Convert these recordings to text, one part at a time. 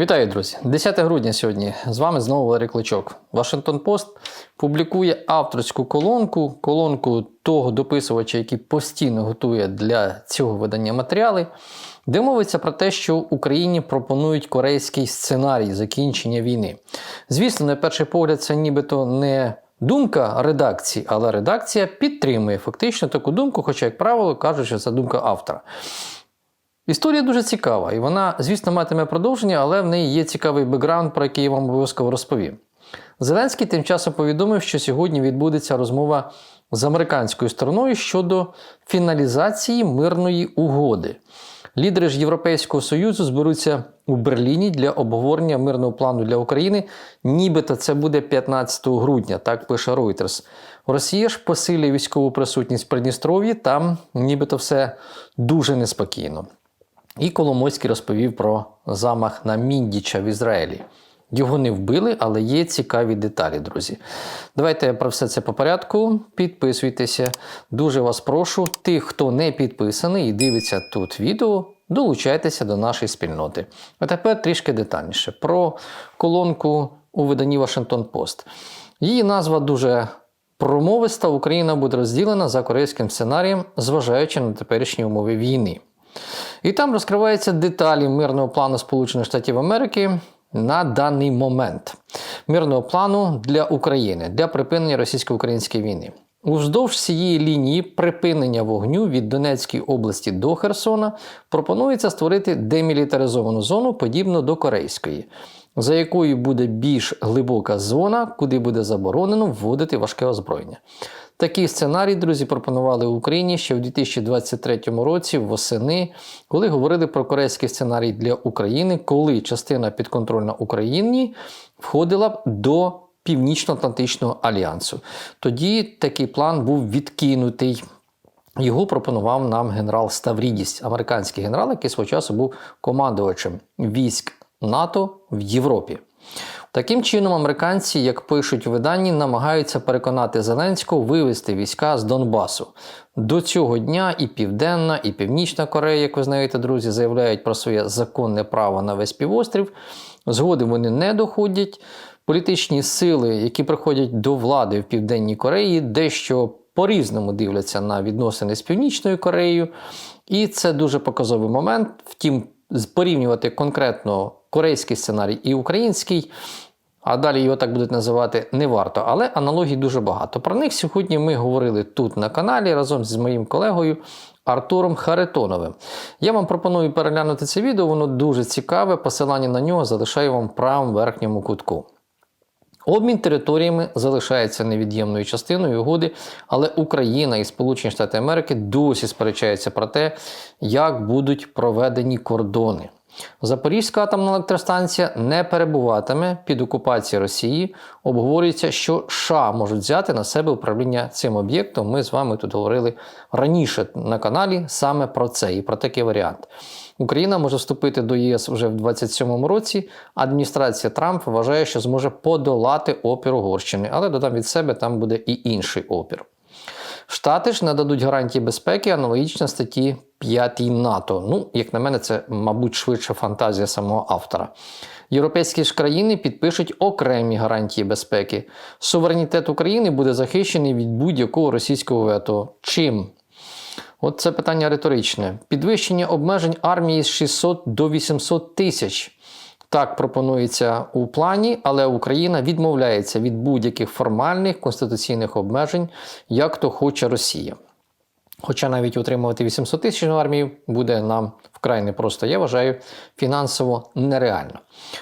Вітаю, друзі! 10 грудня сьогодні. З вами знову Валерій Кличок. Вашингтон Пост публікує авторську колонку, колонку того дописувача, який постійно готує для цього видання матеріали, де мовиться про те, що Україні пропонують корейський сценарій закінчення війни. Звісно, на перший погляд, це нібито не думка редакції, але редакція підтримує фактично таку думку, хоча, як правило, кажуть, що це думка автора. Історія дуже цікава, і вона, звісно, матиме продовження, але в неї є цікавий бекграунд, про який я вам обов'язково розповім. Зеленський тим часом повідомив, що сьогодні відбудеться розмова з американською стороною щодо фіналізації мирної угоди. Лідери ж Європейського Союзу зберуться у Берліні для обговорення мирного плану для України, нібито це буде 15 грудня, так пише Reuters. Росія ж посилює військову присутність в Придністров'ї, там нібито все дуже неспокійно. І Коломойський розповів про замах на Міндіча в Ізраїлі. Його не вбили, але є цікаві деталі, друзі. Давайте про все це по порядку. Підписуйтеся. Дуже вас прошу. Тих, хто не підписаний і дивиться тут відео, долучайтеся до нашої спільноти. А тепер трішки детальніше про колонку у виданні Вашингтон Пост. Її назва дуже промовиста. Україна буде розділена за корейським сценарієм, зважаючи на теперішні умови війни. І там розкриваються деталі мирного плану Сполучених Штатів Америки на даний момент. Мирного плану для України для припинення російсько-української війни. Уздовж цієї лінії припинення вогню від Донецької області до Херсона пропонується створити демілітаризовану зону, подібну до Корейської, за якою буде більш глибока зона, куди буде заборонено вводити важке озброєння. Такий сценарій, друзі, пропонували Україні ще в 2023 році, восени, коли говорили про корейський сценарій для України, коли частина підконтрольна Україні входила б до Північно-Атлантичного альянсу. Тоді такий план був відкинутий. Його пропонував нам генерал Ставрідіс, американський генерал, який свого часу був командувачем військ НАТО в Європі. Таким чином, американці, як пишуть у виданні, намагаються переконати Зеленського вивести війська з Донбасу. До цього дня і Південна, і Північна Корея, як ви знаєте, друзі, заявляють про своє законне право на весь півострів. Згоди вони не доходять. Політичні сили, які приходять до влади в Південній Кореї, дещо по-різному дивляться на відносини з Північною Кореєю. І це дуже показовий момент. Втім, порівнювати конкретно корейський сценарій і український, а далі його так будуть називати, не варто. Але аналогій дуже багато. Про них сьогодні ми говорили тут на каналі разом з моїм колегою. Артуром Харитоновим. Я вам пропоную переглянути це відео, воно дуже цікаве. Посилання на нього залишаю вам в правому верхньому кутку. Обмін територіями залишається невід'ємною частиною угоди, але Україна і Сполучені Штати Америки досі сперечаються про те, як будуть проведені кордони. Запорізька атомна електростанція не перебуватиме під окупацією Росії. Обговорюється, що США можуть взяти на себе управління цим об'єктом. Ми з вами тут говорили раніше на каналі саме про це і про такий варіант. Україна може вступити до ЄС вже в 27-му році. Адміністрація Трампа вважає, що зможе подолати опір Угорщини, але додам від себе, там буде і інший опір. Штати ж нададуть гарантії безпеки аналогічно статті 5 НАТО. Ну, як на мене, це, мабуть, швидше фантазія самого автора. Європейські ж країни підпишуть окремі гарантії безпеки. Суверенітет України буде захищений від будь-якого російського вето. Чим? От це питання риторичне. Підвищення обмежень армії з 600 до 800 тисяч. Так пропонується у плані, але Україна відмовляється від будь-яких формальних конституційних обмежень, як то хоче Росія. Хоча навіть утримувати 800 тисяч армію буде нам вкрай непросто, я вважаю, фінансово нереально.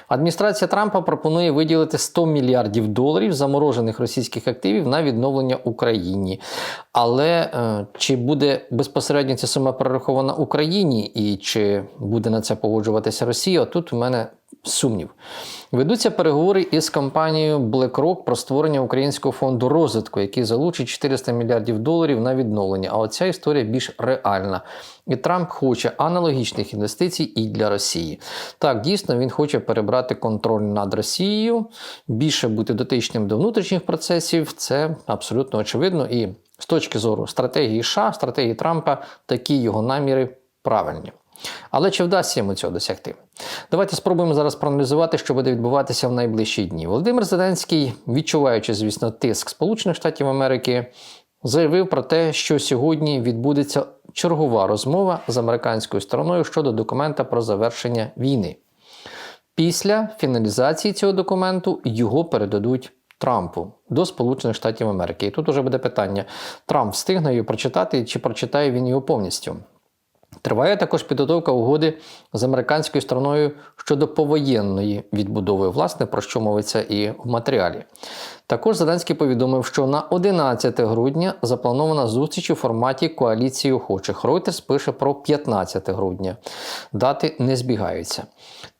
Адміністрація Трампа пропонує виділити 100 мільярдів доларів заморожених російських активів на відновлення Україні. Але е, чи буде безпосередньо ця сума перерахована Україні і чи буде на це погоджуватися Росія? Тут у мене сумнів. Ведуться переговори із компанією BlackRock про створення українського фонду розвитку, який залучить 400 мільярдів доларів на відновлення. А оця історія більш реальна. І Трамп хоче аналогічних інвестицій і для Росії. Так, дійсно, він хоче перебрати контроль над Росією, більше бути дотичним до внутрішніх процесів. Це абсолютно очевидно. І з точки зору стратегії США, стратегії Трампа, такі його наміри правильні. Але чи вдасться йому цього досягти? Давайте спробуємо зараз проаналізувати, що буде відбуватися в найближчі дні. Володимир Зеленський, відчуваючи, звісно, тиск Сполучених Штатів Америки, заявив про те, що сьогодні відбудеться чергова розмова з американською стороною щодо документа про завершення війни. Після фіналізації цього документу його передадуть Трампу до Сполучених Штатів Америки. І тут уже буде питання: Трамп встигне його прочитати, чи прочитає він його повністю. Триває також підготовка угоди з американською стороною щодо повоєнної відбудови, власне, про що мовиться і в матеріалі. Також Зеленський повідомив, що на 11 грудня запланована зустріч у форматі коаліції охочих. Reuters пише про 15 грудня. Дати не збігаються.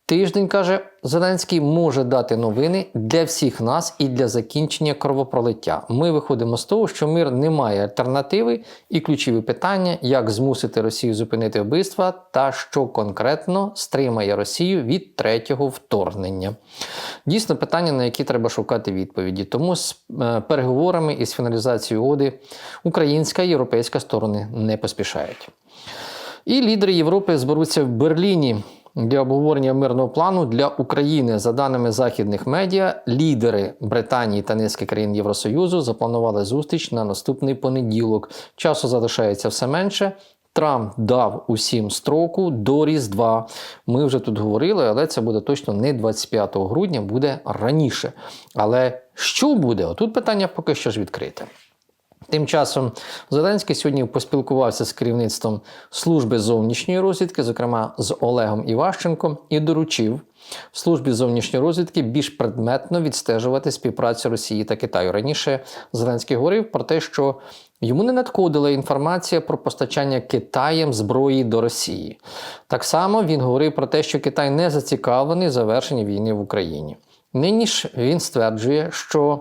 Тиждень каже Зеленський може дати новини для всіх нас і для закінчення кровопролиття. Ми виходимо з того, що мир не має альтернативи, і ключові питання, як змусити Росію зупинити вбивства, та що конкретно стримає Росію від третього вторгнення. Дійсно, питання, на які треба шукати відповіді. Тому з е, переговорами і з фіналізацією угоди українська і європейська сторони не поспішають. І лідери Європи зберуться в Берліні для обговорення мирного плану для України. За даними західних медіа, лідери Британії та низки країн Євросоюзу запланували зустріч на наступний понеділок. Часу залишається все менше. Трамп дав усім строку до Різдва. Ми вже тут говорили, але це буде точно не 25 грудня, буде раніше. Але що буде? Отут питання поки що ж відкрите. Тим часом Зеленський сьогодні поспілкувався з керівництвом служби зовнішньої розвідки, зокрема з Олегом Іващенком, і доручив службі зовнішньої розвідки більш предметно відстежувати співпрацю Росії та Китаю. Раніше Зеленський говорив про те, що йому не надходила інформація про постачання Китаєм зброї до Росії. Так само він говорив про те, що Китай не зацікавлений в завершенні війни в Україні. Нині ж він стверджує, що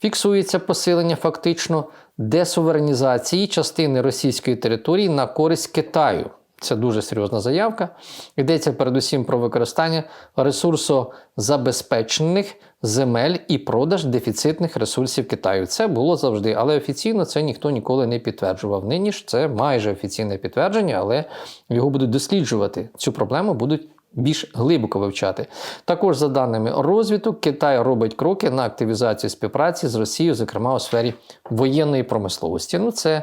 фіксується посилення фактично десуверенізації частини російської території на користь Китаю. Це дуже серйозна заявка. Йдеться передусім про використання ресурсозабезпечених земель і продаж дефіцитних ресурсів Китаю. Це було завжди, але офіційно це ніхто ніколи не підтверджував. Нині ж це майже офіційне підтвердження, але його будуть досліджувати. Цю проблему будуть більш глибоко вивчати. Також, за даними розвитку, Китай робить кроки на активізацію співпраці з Росією, зокрема у сфері воєнної промисловості. Ну, це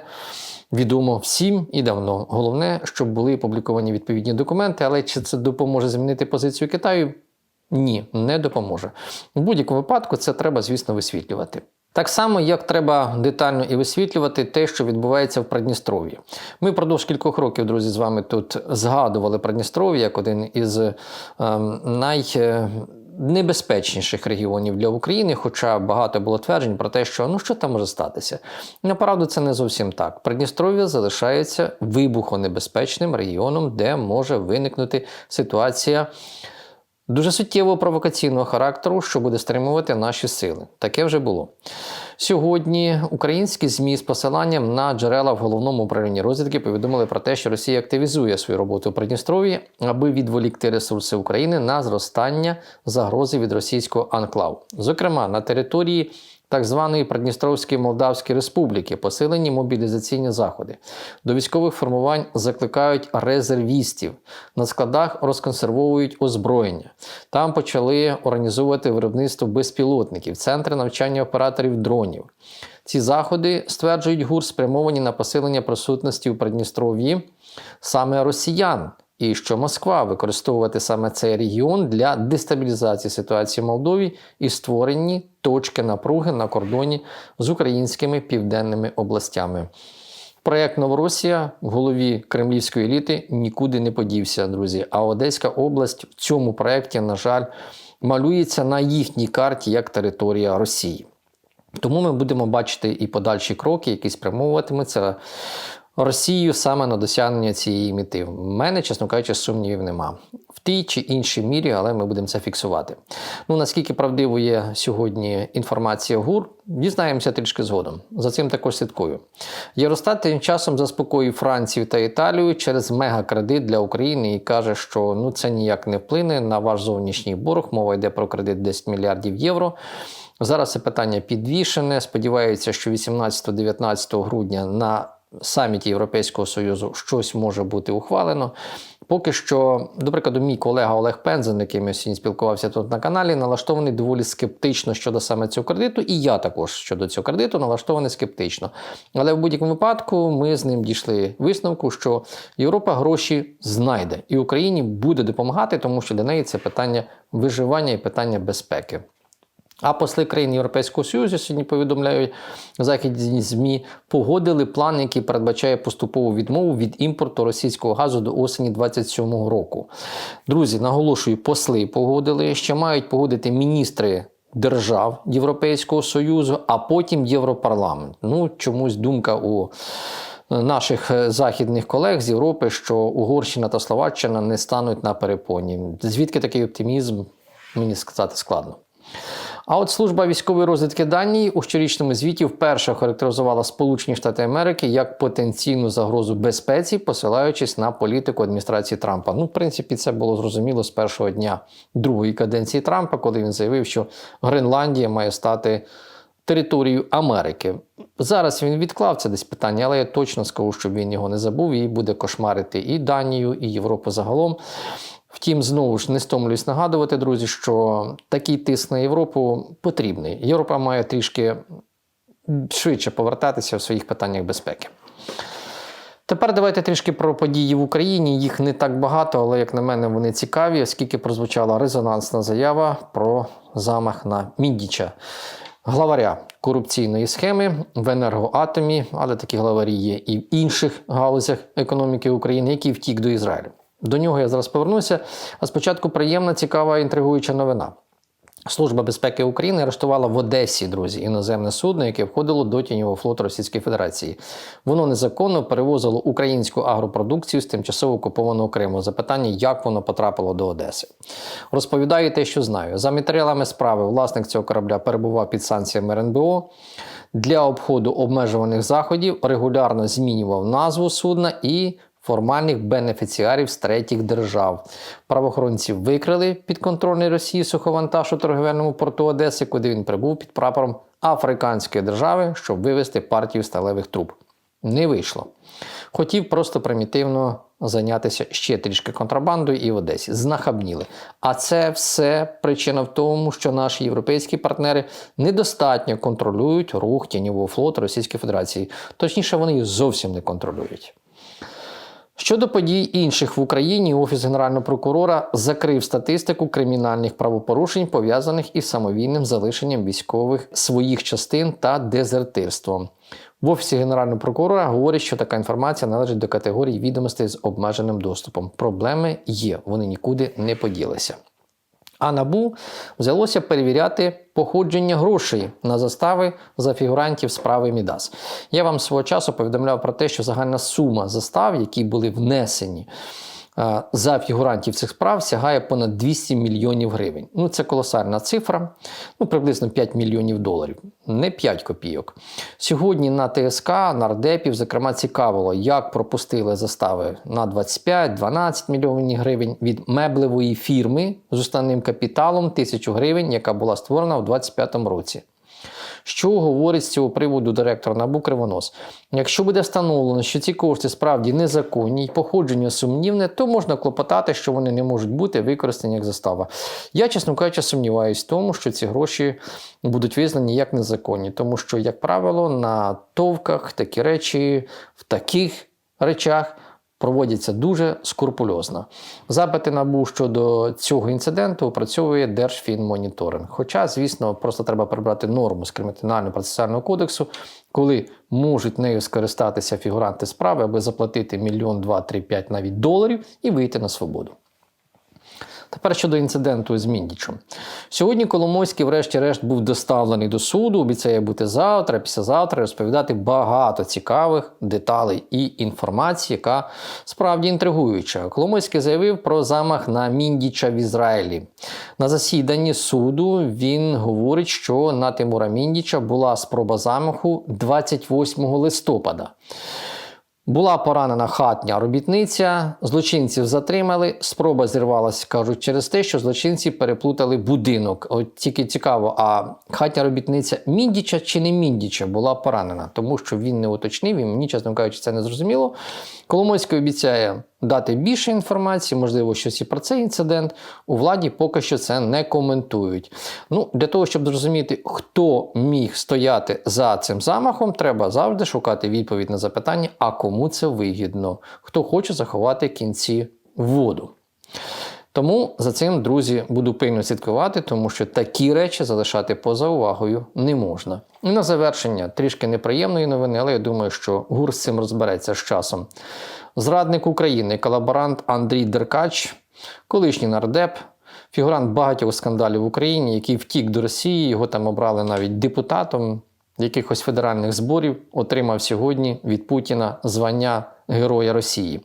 відомо всім і давно. Головне, щоб були опубліковані відповідні документи, але чи це допоможе змінити позицію Китаю? Ні, не допоможе. У будь-якому випадку це треба, звісно, висвітлювати. Так само, як треба детально і висвітлювати те, що відбувається в Придністров'ї. Ми впродовж кількох років, друзі, з вами тут згадували Придністров'я як один із ем, найнебезпечніших регіонів для України, хоча багато було тверджень про те, що ну що там може статися. Направду, це не зовсім так. Придністров'я залишається вибухонебезпечним регіоном, де може виникнути ситуація. Дуже суттєво провокаційного характеру, що буде стримувати наші сили. Таке вже було. Сьогодні українські ЗМІ з посиланням на джерела в головному управлінні розвідки повідомили про те, що Росія активізує свою роботу у Придністров'ї, аби відволікти ресурси України на зростання загрози від російського анклаву. Зокрема, на території так званої Придністровської Молдавської Республіки посилені мобілізаційні заходи. До військових формувань закликають резервістів. На складах розконсервовують озброєння. Там почали організовувати виробництво безпілотників, центри навчання операторів дронів. Ці заходи стверджують ГУР, спрямовані на посилення присутності у Придністров'ї саме росіян і що Москва використовувати саме цей регіон для дестабілізації ситуації в Молдові і створенні точки напруги на кордоні з українськими південними областями. Проєкт Новоросія в голові кремлівської еліти нікуди не подівся, друзі. А Одеська область в цьому проєкті, на жаль, малюється на їхній карті як територія Росії. Тому ми будемо бачити і подальші кроки, які спрямовуватимуться Росію саме на досягнення цієї мети. В мене, чесно кажучи, сумнівів нема. В тій чи іншій мірі, але ми будемо це фіксувати. Ну наскільки правдиво є сьогодні інформація ГУР, дізнаємося трішки згодом. За цим також слідкую. Євростат тим часом заспокоїв Францію та Італію через мегакредит для України і каже, що ну це ніяк не вплине на ваш зовнішній борг. Мова йде про кредит 10 мільярдів євро. Зараз це питання підвішене. Сподіваються, що 18-19 грудня на саміті Європейського Союзу щось може бути ухвалено. Поки що, до прикладу, мій колега Олег Пензен, яким я сьогодні спілкувався тут на каналі, налаштований доволі скептично щодо саме цього кредиту, і я також щодо цього кредиту налаштований скептично. Але в будь-якому випадку ми з ним дійшли висновку, що Європа гроші знайде і Україні буде допомагати, тому що для неї це питання виживання і питання безпеки. А посли країн Європейського Союзу сьогодні повідомляють західні ЗМІ, погодили план, який передбачає поступову відмову від імпорту російського газу до осені 2027 року. Друзі, наголошую, посли погодили, ще мають погодити міністри. Держав Європейського Союзу, а потім Європарламент. Ну, чомусь думка у наших е, західних колег з Європи, що Угорщина та Словаччина не стануть на перепоні. Звідки такий оптимізм, мені сказати складно. А от служба військової розвідки Данії у щорічному звіті вперше характеризувала Сполучені Штати Америки як потенційну загрозу безпеці, посилаючись на політику адміністрації Трампа. Ну, в принципі, це було зрозуміло з першого дня другої каденції Трампа, коли він заявив, що Гренландія має стати територією Америки. Зараз він відклав це десь питання, але я точно скажу, щоб він його не забув і буде кошмарити і Данію, і Європу загалом. Втім, знову ж не стомлююсь нагадувати, друзі, що такий тиск на Європу потрібний. Європа має трішки швидше повертатися в своїх питаннях безпеки. Тепер давайте трішки про події в Україні. Їх не так багато, але, як на мене, вони цікаві, оскільки прозвучала резонансна заява про замах на Міндіча, главаря корупційної схеми в енергоатомі, але такі главарі є і в інших галузях економіки України, який втік до Ізраїлю. До нього я зараз повернуся. А спочатку приємна, цікава інтригуюча новина. Служба безпеки України арештувала в Одесі, друзі, іноземне судно, яке входило до тіньового флоту Російської Федерації. Воно незаконно перевозило українську агропродукцію з тимчасово окупованого Криму. Запитання, як воно потрапило до Одеси. Розповідаю те, що знаю. За матеріалами справи власник цього корабля перебував під санкціями РНБО. Для обходу обмежуваних заходів регулярно змінював назву судна і формальних бенефіціарів з третіх держав. Правоохоронці викрили підконтрольний Росії суховантаж у торговельному порту Одеси, куди він прибув під прапором африканської держави, щоб вивезти партію сталевих труб. Не вийшло. Хотів просто примітивно зайнятися ще трішки контрабандою і в Одесі. Знахабніли. А це все причина в тому, що наші європейські партнери недостатньо контролюють рух тіньового флоту Російської Федерації. Точніше, вони їх зовсім не контролюють. Щодо подій інших в Україні, Офіс Генерального прокурора закрив статистику кримінальних правопорушень, пов'язаних із самовільним залишенням військових своїх частин та дезертирством. В Офісі Генерального прокурора говорять, що така інформація належить до категорії відомостей з обмеженим доступом. Проблеми є, вони нікуди не поділися. А набу взялося перевіряти походження грошей на застави за фігурантів справи Мідас. Я вам свого часу повідомляв про те, що загальна сума застав, які були внесені за фігурантів цих справ сягає понад 200 мільйонів гривень. Ну, це колосальна цифра, ну приблизно 5 мільйонів доларів, не 5 копійок. Сьогодні на ТСК, нардепів, зокрема, цікавило, як пропустили застави на 25-12 мільйонів гривень від меблевої фірми з уставним капіталом 1000 гривень, яка була створена у 2025 році. Що говорить з цього приводу директор НАБУ Кривонос? Якщо буде встановлено, що ці кошти справді незаконні і походження сумнівне, то можна клопотати, що вони не можуть бути використані як застава. Я, чесно кажучи, сумніваюся в тому, що ці гроші будуть визнані як незаконні, тому що, як правило, на товках такі речі в таких речах проводяться дуже скрупульозно. Запити НАБУ щодо цього інциденту опрацьовує Держфінмоніторинг. Хоча, звісно, просто треба прибрати норму з кримінально-процесуального кодексу, коли можуть нею скористатися фігуранти справи, аби заплатити мільйон, два, три, п'ять навіть доларів і вийти на свободу. Тепер щодо інциденту з Міндічем. Сьогодні Коломойський, врешті-решт, був доставлений до суду, обіцяє бути завтра, післязавтра, розповідати багато цікавих деталей і інформації, яка справді інтригуюча. Коломойський заявив про замах на Міндіча в Ізраїлі. На засіданні суду він говорить, що на Тимура Міндіча була спроба замаху 28 листопада. Була поранена хатня робітниця, злочинців затримали. Спроба зірвалася, кажуть, через те, що злочинці переплутали будинок. От тільки цікаво, а хатня робітниця Міндіча чи не Міндіча була поранена, тому що він не уточнив, і мені, чесно кажучи, це не зрозуміло. Коломойський обіцяє дати більше інформації, можливо, щось і про цей інцидент. У владі поки що це не коментують. Ну, для того, щоб зрозуміти, хто міг стояти за цим замахом, треба завжди шукати відповідь на запитання, а кому це вигідно, хто хоче заховати кінці воду. Тому за цим, друзі, буду пильно слідкувати, тому що такі речі залишати поза увагою не можна. І на завершення трішки неприємної новини, але я думаю, що ГУР з цим розбереться з часом. Зрадник України, колаборант Андрій Деркач, колишній нардеп, фігурант багатьох скандалів в Україні, який втік до Росії, його там обрали навіть депутатом якихось федеральних зборів, отримав сьогодні від Путіна звання Героя Росії.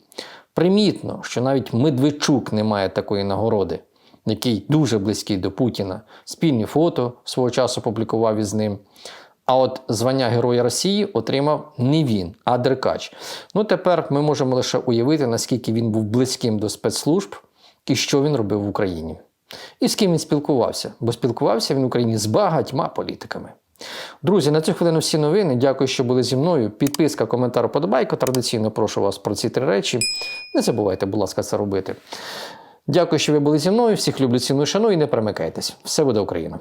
Примітно, що навіть Медведчук не має такої нагороди, який дуже близький до Путіна. Спільні фото свого часу публікував із ним. А от звання Героя Росії отримав не він, а Деркач. Ну тепер ми можемо лише уявити, наскільки він був близьким до спецслужб і що він робив в Україні. І з ким він спілкувався, бо спілкувався він в Україні з багатьма політиками. Друзі, на цю хвилину всі новини. Дякую, що були зі мною. Підписка, коментар, подобайка. Традиційно прошу вас про ці три речі. Не забувайте, будь ласка, це робити. Дякую, що ви були зі мною. Всіх люблю, ціную, шаную і не перемикайтесь. Все буде Україна!